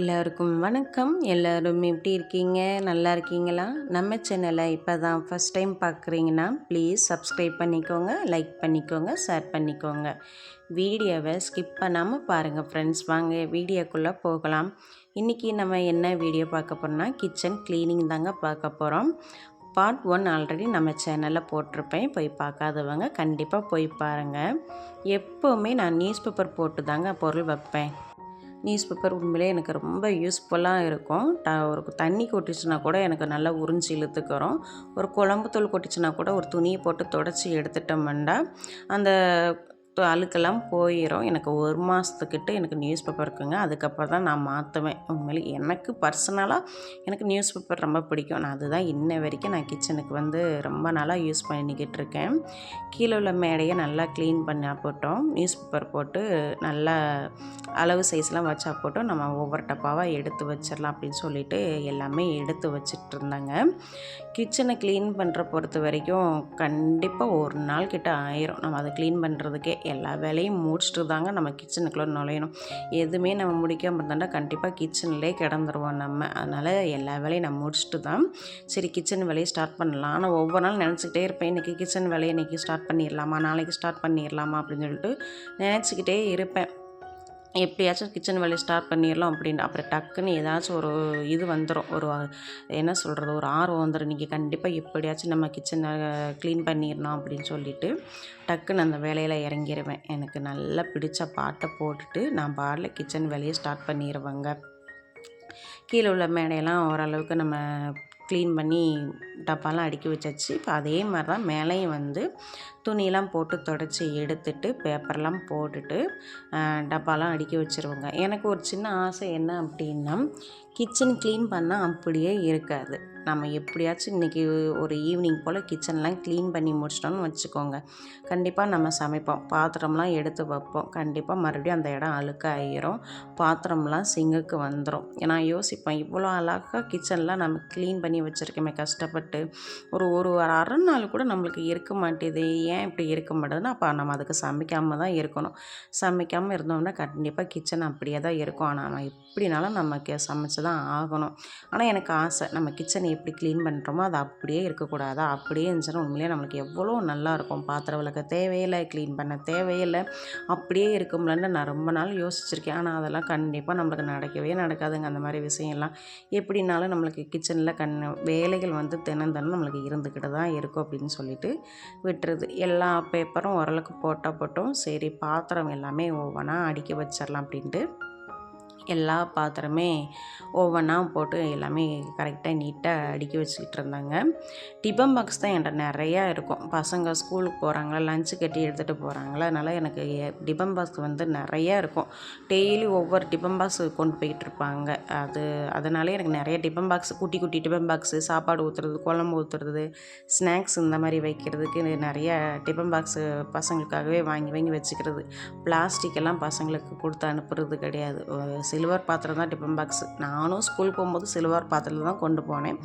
எல்லாருக்கும் வணக்கம். எல்லோரும் எப்படி இருக்கீங்க? நல்லா இருக்கீங்களா? நம்ம சேனலை இப்போ தான் ஃபஸ்ட் டைம் பார்க்குறீங்கன்னா ப்ளீஸ் சப்ஸ்கிரைப் பண்ணிக்கோங்க லைக் பண்ணிக்கோங்க ஷேர் பண்ணிக்கோங்க. வீடியோவை ஸ்கிப் பண்ணாமல் பாருங்கள் ஃப்ரெண்ட்ஸ் வாங்க வீடியோக்குள்ளே போகலாம். இன்றைக்கி நம்ம என்ன வீடியோ பார்க்க போகிறோம்னா கிச்சன் க்ளீனிங் தாங்க பார்க்க போகிறோம் பார்ட் ஒன் ஆல்ரெடி நம்ம சேனலில் போட்டிருப்பேன். போய் பார்க்காதவங்க கண்டிப்பாக போய் பாருங்கள் எப்போவுமே நான் நியூஸ் பேப்பர் போட்டு தாங்க பொருள் வைப்பேன். நியூஸ் பேப்பர் உண்மையிலே எனக்கு ரொம்ப யூஸ்ஃபுல்லாக இருக்கும். ட ஒரு தண்ணி கொட்டிச்சுன்னா கூட எனக்கு நல்லா உறிஞ்சி இழுத்துக்கிறோம். ஒரு குழம்பு தூள் கொட்டிச்சுன்னா கூட ஒரு துணியை போட்டு தொடச்சி எடுத்துட்டோம்னா அந்த அழுக்கெல்லாம் போயிடும் எனக்கு ஒரு மாதத்துக்கிட்ட எனக்கு நியூஸ் பேப்பர் இருக்குங்க. அதுக்கப்புறம் தான் நான் மாற்றுவேன் உண்மையிலே எனக்கு பர்சனலாக எனக்கு நியூஸ் பேப்பர் ரொம்ப பிடிக்கும். நான் அதுதான் இன்ன வரைக்கும் நான் கிச்சனுக்கு வந்து ரொம்ப நாளாக யூஸ் பண்ணிக்கிட்டு இருக்கேன். கீழே உள்ள மேடையை நல்லா க்ளீன் பண்ண போட்டோம். நியூஸ் பேப்பர் போட்டு நல்லா அளவு சைஸ்லாம் வச்சா போட்டோம். நம்ம ஒவ்வொரு டப்பாவாக எடுத்து வச்சிடலாம் அப்படின்னு சொல்லிட்டு எல்லாமே எடுத்து வச்சிட்டு இருந்தாங்க. கிச்சனை க்ளீன் பண்ணுற பொறுத்த வரைக்கும் கண்டிப்பாக ஒரு நாள் கிட்ட ஆயிரும். நம்ம அதை க்ளீன் பண்ணுறதுக்கே எல்லா வேலையும் முடிச்சுட்டு தாங்க நம்ம கிச்சனுக்குள்ளே நுழையணும். எதுவுமே நம்ம முடிக்காமல் இருந்தாண்டா கண்டிப்பாக கிச்சன்லேயே கிடந்துருவோம் நம்ம. அதனால் எல்லா வேலையும் நான் முடிச்சுட்டு தான் சரி கிச்சன் வேலையை ஸ்டார்ட் பண்ணலாம். ஆனால் ஒவ்வொரு நாள் நினச்சிக்கிட்டே இருப்பேன். இன்றைக்கி கிச்சன் வேலையை இன்றைக்கி ஸ்டார்ட் பண்ணிடலாமா? நாளைக்கு ஸ்டார்ட் பண்ணிடலாமா? அப்படின்னு சொல்லிட்டு நினச்சிக்கிட்டே இருப்பேன். எப்படியாச்சும் கிச்சன் வேலையை ஸ்டார்ட் பண்ணிடலாம் அப்படின்ட்டு அப்புறம் டக்குன்னு ஏதாச்சும் ஒரு இது வந்துடும் ஒரு என்ன சொல்கிறது ஒரு ஆர்வம் வந்துடும் இன்றைக்கி கண்டிப்பாக எப்படியாச்சும் நம்ம கிச்சனை க்ளீன் பண்ணிடணும் அப்படின்னு சொல்லிட்டு டக்குன்னு அந்த வேலையில் இறங்கிடுவேன் எனக்கு நல்லா பிடிச்ச பாட்டை போட்டுட்டு நான் பாட்டில் கிச்சன் வேலையை ஸ்டார்ட் பண்ணிடுவேங்க கீழே உள்ள மேடையெல்லாம் ஓரளவுக்கு நம்ம க்ளீன் பண்ணி டப்பாலாம் அடுக்கி வச்சாச்சு. இப்போ அதே மாதிரி தான் மேலேயும் வந்து துணியெல்லாம் போட்டு தொடச்சி எடுத்துட்டு பேப்பர்லாம் போட்டுட்டு டப்பாலாம் அடுக்கி வச்சுருவோங்க. எனக்கு ஒரு சின்ன ஆசை என்ன அப்படின்னா கிச்சன் க்ளீன் பண்ணால் அப்படியே இருக்காது. நம்ம எப்படியாச்சும் இன்றைக்கி ஒரு ஈவினிங் போல் கிச்சன்லாம் க்ளீன் பண்ணி முடிச்சிட்டோம்னு வச்சுக்கோங்க. கண்டிப்பாக நம்ம சமைப்போம். பாத்திரம்லாம் எடுத்து வைப்போம். கண்டிப்பாக மறுபடியும் அந்த இடம் அழுக்காயிரும். பாத்திரம்லாம் சிங்குக்கு வந்துடும் நான் யோசிப்பேன் இவ்வளோ அழகாக கிச்சன்லாம் நம்ம க்ளீன் பண்ணி வச்சுருக்கோமே கஷ்டப்பட்டு. ஒரு ஒரு அரை நாள் கூட நம்மளுக்கு இருக்க மாட்டேது. ஏன் இப்படி இருக்க மாட்டேதுன்னா அப்போ நம்ம அதுக்கு சமைக்காமல் தான் இருக்கணும். சமைக்காமல் இருந்தோம்னா கண்டிப்பாக கிச்சன் அப்படியே தான் இருக்கும். ஆனால் நம்ம எப்படினாலும் நமக்கு சமைச்சு தான் ஆகணும். ஆனால் எனக்கு ஆசை நம்ம கிச்சனை எப்படி க்ளீன் பண்ணுறோமோ அது அப்படியே இருக்கக்கூடாது. அப்படியே இருந்துச்சுன்னா உண்மையிலே நம்மளுக்கு எவ்வளோ நல்லாயிருக்கும் பாத்திரம் விளக்க தேவையில்லை க்ளீன் பண்ண தேவையில்லை. அப்படியே இருக்கும்லன்னு நான் ரொம்ப நாள் யோசிச்சிருக்கேன். ஆனால் அதெல்லாம் கண்டிப்பாக நம்மளுக்கு நடக்கவே நடக்காதுங்க. அந்த மாதிரி விஷயம்லாம் எப்படின்னாலும் நம்மளுக்கு கிச்சனில் கண் வேலைகள் வந்து தினம் தினம் நம்மளுக்கு இருந்துக்கிட்டு தான் இருக்கும் அப்படின்னு சொல்லிட்டு விட்டுருது. எல்லா பேப்பரும் ஓரளவுக்கு போட்டால் போட்டோம். சரி பாத்திரம் எல்லாமே ஒவ்வொன்றா அடுக்கி வச்சிடலாம் அப்படின்ட்டு. எல்லா பாத்திரமே ஒவ்வொன்றா போட்டு எல்லாமே கரெக்டாக நீட்டாக அடுக்கி வச்சுக்கிட்டு இருந்தாங்க. டிபன் பாக்ஸ் தான் என்கிட்ட நிறையா இருக்கும். பசங்க ஸ்கூலுக்கு போகிறாங்களா லஞ்சு கட்டி எடுத்துகிட்டு போகிறாங்களா அதனால் எனக்கு டிபன் பாக்ஸ் வந்து நிறையா இருக்கும். டெய்லி ஒவ்வொரு டிபன் பாக்ஸ் கொண்டு போயிட்டு இருப்பாங்க. அது அதனால எனக்கு நிறைய டிபன் பாக்ஸ் குட்டி குட்டி டிபன் பாக்ஸு சாப்பாடு ஊற்றுறது குழம்பு ஊற்றுறது ஸ்நாக்ஸ் இந்த மாதிரி வைக்கிறதுக்கு நிறைய டிபன் பாக்ஸு பசங்களுக்காகவே வாங்கி வாங்கி வச்சுக்கிறது. பிளாஸ்டிக் எல்லாம் பசங்களுக்கு கொடுத்து அனுப்புறது கிடையாது. சில்வர் பாத்திரம் தான் டிஃபன் பாக்ஸு. நானும் ஸ்கூல் போகும்போது சில்வர் பாத்திரத்தில் தான் கொண்டு போனேன்.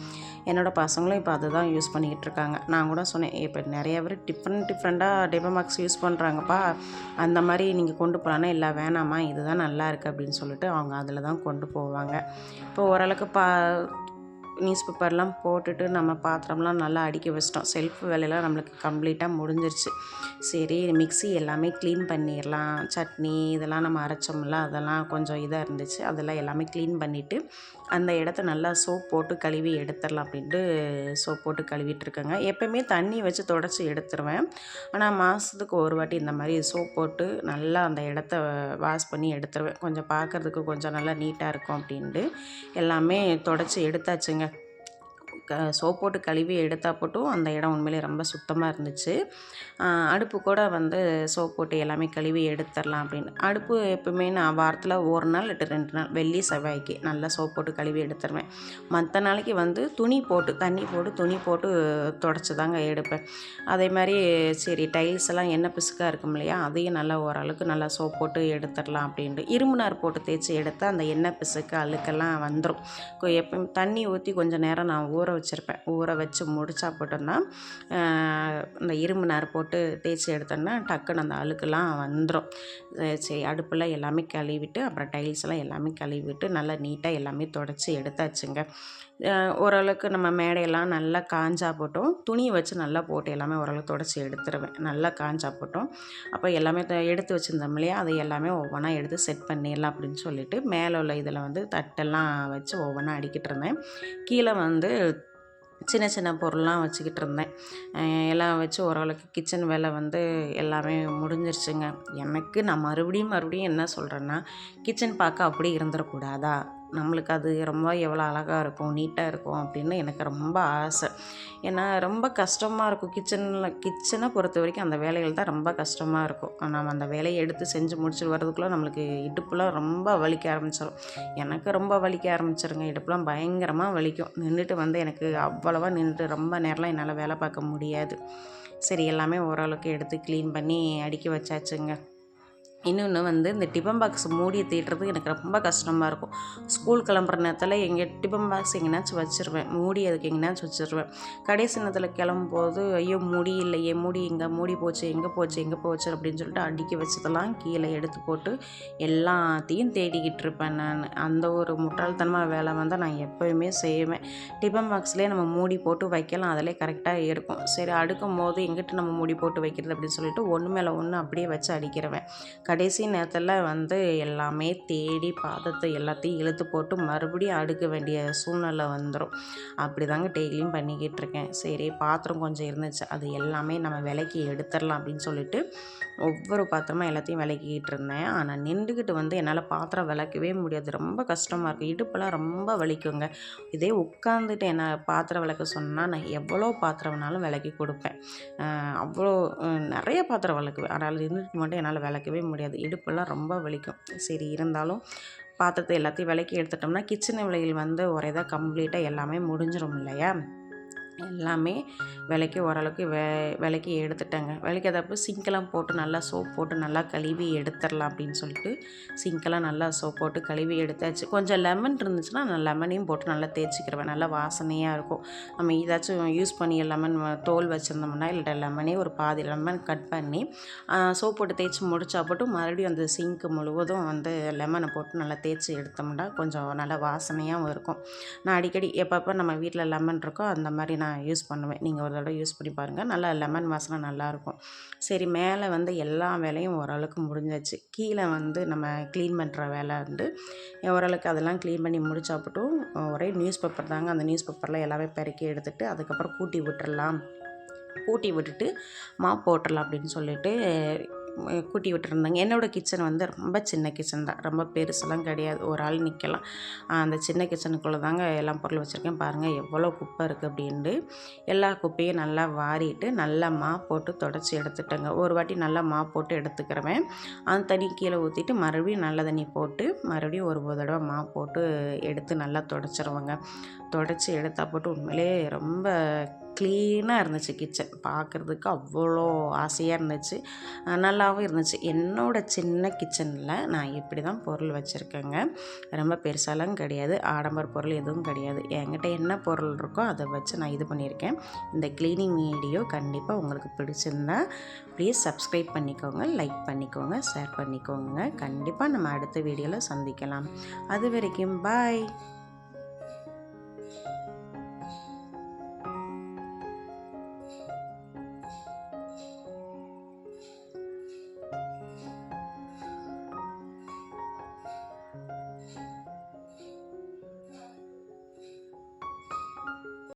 என்னோடய பசங்களும் இப்போ அதை தான் யூஸ் பண்ணிக்கிட்டு இருக்காங்க. நான் கூட சொன்னேன் இப்போ நிறைய பேர் டிஃப்ரெண்ட் டிஃப்ரெண்ட்டாக டிஃபன் பாக்ஸ் யூஸ் பண்ணுறாங்கப்பா அந்த மாதிரி நீங்கள் கொண்டு போகலான்னா இல்லை வேணாமா? இதுதான் நல்லா இருக்குது அப்படின்னு சொல்லிட்டு அவங்க அதில் தான் கொண்டு போவாங்க. இப்போ ஓரளவுக்கு பா நியூஸ் பேப்பர்லாம் போட்டுட்டு நம்ம பாத்திரம்லாம் நல்லா அடிக்க வச்சிட்டோம். செல்ஃப் வேலையெல்லாம் நம்மளுக்கு கம்ப்ளீட்டாக முடிஞ்சிருச்சு. சரி மிக்ஸி எல்லாமே க்ளீன் பண்ணிடலாம். சட்னி இதெல்லாம் நம்ம அரைச்சோம்ல அதெல்லாம் கொஞ்சம் இதாக இருந்துச்சு. அதெல்லாம் எல்லாமே க்ளீன் பண்ணிவிட்டு அந்த இடத்த நல்லா சோப் போட்டு கழுவி எடுத்துடலாம் அப்படின்ட்டு சோப் போட்டு கழுவிட்டுருக்கேங்க எப்போயுமே தண்ணி வச்சு தொடச்சி எடுத்துருவேன். ஆனால் மாதத்துக்கு ஒரு வாட்டி இந்த மாதிரி சோப் போட்டு நல்லா அந்த இடத்த வாஷ் பண்ணி எடுத்துருவேன். கொஞ்சம் பார்க்குறதுக்கு கொஞ்சம் நல்லா நீட்டாக இருக்கும் அப்படின்ட்டு எல்லாமே தொடச்சி எடுத்தாச்சுங்க. க சோப் போட்டு கழுவி எடுத்தால் போட்டும் அந்த இடம் உண்மையிலே ரொம்ப சுத்தமாக இருந்துச்சு. அடுப்பு கூட வந்து சோப் போட்டு எல்லாமே கழுவி எடுத்துடலாம் அப்படின்னு. அடுப்பு எப்பவுமே நான் வாரத்தில் ஒரு நாள் இட்டு ரெண்டு நாள் வெள்ளி செவ்வாய்க்கு நல்லா சோப் போட்டு கழுவி எடுத்துருவேன். மற்ற நாளைக்கு வந்து துணி போட்டு தண்ணி போட்டு துணி போட்டு தொடச்சி தாங்க எடுப்பேன். அதே மாதிரி சரி டைல்ஸ் எல்லாம் எண்ணெய் பிசுக்காக இருக்கும் இல்லையா அதையும் நல்லா ஓரளவுக்கு நல்லா சோப் போட்டு எடுத்துடலாம் அப்படின்ட்டு. இரும்புனார் போட்டு தேய்ச்சி எடுத்தால் அந்த எண்ணெய் பிசுக்கு அழுக்கெல்லாம் வந்துடும் எப்பயும் தண்ணி ஊற்றி கொஞ்சம் நேரம் நான் ஊற வச்சுருப்பேன். ஊற வச்சு முடிச்சா மட்டும்தான் இந்த இரும்பு நார் போட்டு தேய்ச்சி எடுத்தோன்னா டக்குன்னு அந்த அழுக்கெல்லாம் வந்துடும் சரி அடுப்பில் எல்லாமே கழுவிட்டு அப்புறம் டைல்ஸ் எல்லாம் எல்லாமே கழுவிட்டு நல்லா நீட்டாக எல்லாமே தொடச்சி எடுத்தாச்சுங்க. ஓரளவுக்கு நம்ம மேடையெல்லாம் நல்லா காஞ்சா போட்டோம். துணியை வச்சு நல்லா போட்டு எல்லாமே ஓரளவுக்கு தொடச்சி எடுத்துருவேன். நல்லா காஞ்சா போட்டோம். அப்போ எல்லாமே த- எடுத்து வச்சுருந்தோம் இல்லையா? அதை எல்லாமே ஒவ்வொன்றா எடுத்து செட் பண்ணிடலாம் அப்படின்னு சொல்லிட்டு மேலே உள்ள இதில் வந்து தட்டெல்லாம் வச்சு ஒவ்வொன்றா அடிக்கிட்டு இருந்தேன். கீழே வந்து சின்ன சின்ன பொருள்லாம் வச்சுக்கிட்டு இருந்தேன். எல்லாம் வச்சு ஓரளவுக்கு கிச்சன் வேலை வந்து எல்லாமே முடிஞ்சிருச்சுங்க. எனக்கு நான் மறுபடியும் மறுபடியும் என்ன சொல்கிறேன்னா கிச்சன் பார்க்க அப்படி இருந்துடக்கூடாதா நம்மளுக்கு அது ரொம்ப எவ்வளோ அழகாக இருக்கும் நீட்டாக இருக்கும் அப்படின்னு எனக்கு ரொம்ப ஆசை. ஏன்னா ரொம்ப கஷ்டமாக இருக்கும். கிச்சனில் கிச்சனை பொறுத்த வரைக்கும் அந்த வேலைகள் தான் ரொம்ப கஷ்டமாக இருக்கும். நம்ம அந்த வேலையை எடுத்து செஞ்சு முடிச்சுட்டு வரதுக்குள்ளே நம்மளுக்கு இடுப்புலாம் ரொம்ப வலிக்க ஆரம்பிச்சிடும் எனக்கு ரொம்ப வலிக்க ஆரம்பிச்சிருங்க. இடுப்புலாம் பயங்கரமாக வலிக்கும். நின்றுட்டு வந்து எனக்கு அவ்வளோவா நின்றுட்டு ரொம்ப நேரம்லாம் என்னால் வேலை பார்க்க முடியாது. சரி எல்லாமே ஓரளவுக்கு எடுத்து க்ளீன் பண்ணி அடுக்கி வச்சாச்சுங்க. இன்னொன்று வந்து இந்த டிஃபன் பாக்ஸ் மூடியை தேட்டுறது எனக்கு ரொம்ப கஷ்டமாக இருக்கும். ஸ்கூல் கிளம்புற நேரத்தில் எங்கே டிஃபன் பாக்ஸ் எங்கேனாச்சும் வச்சுருவேன். மூடி அதுக்கு எங்கேனாச்சும் வச்சுருவேன். கடைசி நேரத்தில் கிளம்பும்போது ஐயோ மூடி இல்லையே மூடி எங்கே மூடி போச்சு எங்கே போச்சு எங்கே போச்சு அப்படின்னு சொல்லிட்டு அடுக்கி வச்சதெல்லாம் கீழே எடுத்து போட்டு எல்லாத்தையும் தேடிக்கிட்டு இருப்பேன் நான். அந்த ஒரு முட்டாள்தனமாக வேலை வந்து நான் எப்போயுமே செய்வேன். டிஃபன் பாக்ஸ்லேயே நம்ம மூடி போட்டு வைக்கலாம் அதிலே கரெக்டாக இருக்கும். சரி அடுக்கும் போது எங்கிட்ட நம்ம மூடி போட்டு வைக்கிறது அப்படின்னு சொல்லிட்டு ஒன்று மேலே ஒன்று அப்படியே வச்சு அடிக்கிறவேன் கடைசி நேரத்தில் வந்து எல்லாமே தேடி பாதத்தை எல்லாத்தையும் இழுத்து போட்டு மறுபடியும் அடுக்க வேண்டிய சூழ்நிலை வந்துடும் அப்படி தாங்க டெய்லியும் பண்ணிக்கிட்டு இருக்கேன். சரி பாத்திரம் கொஞ்சம் இருந்துச்சு. அது எல்லாமே நம்ம விலைக்கு எடுத்துடலாம் அப்படின்னு சொல்லிட்டு ஒவ்வொரு பாத்திரமா எல்லாத்தையும் விளக்கிக்கிட்டு இருந்தேன். ஆனால் நின்றுக்கிட்டு வந்து என்னால் பாத்திரம் விளக்கவே முடியாது. ரொம்ப கஷ்டமாக இருக்கும் இடுப்பெல்லாம் ரொம்ப வலிக்குங்க. இதே உட்காந்துட்டு என்ன பாத்திரம் விளக்க சொன்னால் நான் எவ்வளோ பாத்திரம் வேணாலும் விளக்கி கொடுப்பேன். அவ்வளோ நிறைய பாத்திரம் விளக்குவேன். ஆனால் நின்றுட்டு மட்டும் என்னால் விளக்கவே முடியாது. இடுப்பெல்லாம் ரொம்ப வலிக்கும். சரி இருந்தாலும் பாத்திரத்தை எல்லாத்தையும் விளக்கி எடுத்துட்டோம்னா கிச்சன் விலையில் வந்து ஒரே தான் கம்ப்ளீட்டாக எல்லாமே முடிஞ்சிடும் இல்லையா? எல்லாமே விலைக்கு ஓரளவுக்கு வே விலைக்கு எடுத்துட்டேங்க. விலைக்கதப்போ சிங்கெல்லாம் போட்டு நல்லா சோப் போட்டு நல்லா கழுவி எடுத்துடலாம் அப்படின்னு சொல்லிட்டு சிங்கெல்லாம் நல்லா சோப் போட்டு கழுவி எடுத்தாச்சு. கொஞ்சம் லெமன் இருந்துச்சுன்னா நான் லெமனையும் போட்டு நல்லா தேய்ச்சிக்கிறவேன் நல்லா வாசனையாக இருக்கும். நம்ம ஏதாச்சும் யூஸ் பண்ணி லெமன் தோல் வச்சுருந்தோம்னா இல்லை லெமனே ஒரு பாதி லெமன் கட் பண்ணி சோப் போட்டு தேய்ச்சி முடிச்சா போட்டு மறுபடியும் அந்த சிங்க்கு முழுவதும் வந்து லெமனை போட்டு நல்லா தேய்ச்சி எடுத்தோம்னா கொஞ்சம் நல்லா வாசனையாகவும் இருக்கும். நான் அடிக்கடி எப்பப்போ நம்ம வீட்டில் லெமன் இருக்கோ அந்த மாதிரி நான் யூஸ் பண்ணுவேன். நீங்கள் ஒரு தடவை யூஸ் பண்ணி பாருங்கள் நல்லா லெமன் வாசனை நல்லாயிருக்கும். சரி மேலே வந்து எல்லா வேலையும் ஓரளவுக்கு முடிஞ்சாச்சு கீழே வந்து நம்ம க்ளீன் பண்ணுற வேலை வந்து ஓரளவுக்கு அதெல்லாம் க்ளீன் பண்ணி முடிச்சாப்பட்டும் ஒரே நியூஸ் பேப்பர் தாங்க. அந்த நியூஸ் பேப்பரில் எல்லாமே பெருக்கி எடுத்துகிட்டு அதுக்கப்புறம் கூட்டி விட்டுறலாம். கூட்டி விட்டுட்டு மாப் போட்டுடலாம் அப்படின்னு சொல்லிட்டு கூட்டி விட்டுருந்தாங்க. என்னோடய கிச்சன் வந்து ரொம்ப சின்ன கிச்சன் தான். ரொம்ப பெருசெல்லாம் கிடையாது. ஒரு ஆள் நிற்கலாம் அந்த சின்ன கிச்சனுக்குள்ளே தாங்க எல்லா பொருள் வச்சுருக்கேன். பாருங்கள் எவ்வளோ குப்பை இருக்குது அப்படின்ட்டு. எல்லா குப்பையும் நல்லா வாரிட்டு நல்லா மா போட்டு தொடச்சி எடுத்துட்டேங்க. ஒரு வாட்டி நல்லா மா போட்டு எடுத்துக்கிறவேன். அந்த தண்ணி கீழே ஊற்றிட்டு மறுபடியும் நல்ல தண்ணி போட்டு மறுபடியும் ஒரு ஒரு தடவை மா போட்டு எடுத்து நல்லா தொடச்சிருவேங்க. தொடச்சி எடுத்தா போட்டு உண்மையிலே ரொம்ப க்ளீனாக இருந்துச்சு கிச்சன் பார்க்குறதுக்கு அவ்வளோ ஆசையாக இருந்துச்சு. நல்லாவும் இருந்துச்சு. என்னோடய சின்ன கிச்சனில் நான் இப்படி தான் பொருள் வச்சுருக்கேங்க. ரொம்ப பெருசாலாம் கிடையாது. ஆடம்பர பொருள் எதுவும் கிடையாது. என்கிட்ட என்ன பொருள் இருக்கோ அதை வச்சு நான் இது பண்ணியிருக்கேன். இந்த க்ளீனிங் வீடியோ கண்டிப்பாக உங்களுக்கு பிடிச்சிருந்தா ப்ளீஸ் சப்ஸ்கிரைப் பண்ணிக்கோங்க லைக் பண்ணிக்கோங்க ஷேர் பண்ணிக்கோங்க. கண்டிப்பாக நம்ம அடுத்த வீடியோவில் சந்திக்கலாம். அது வரைக்கும் பாய்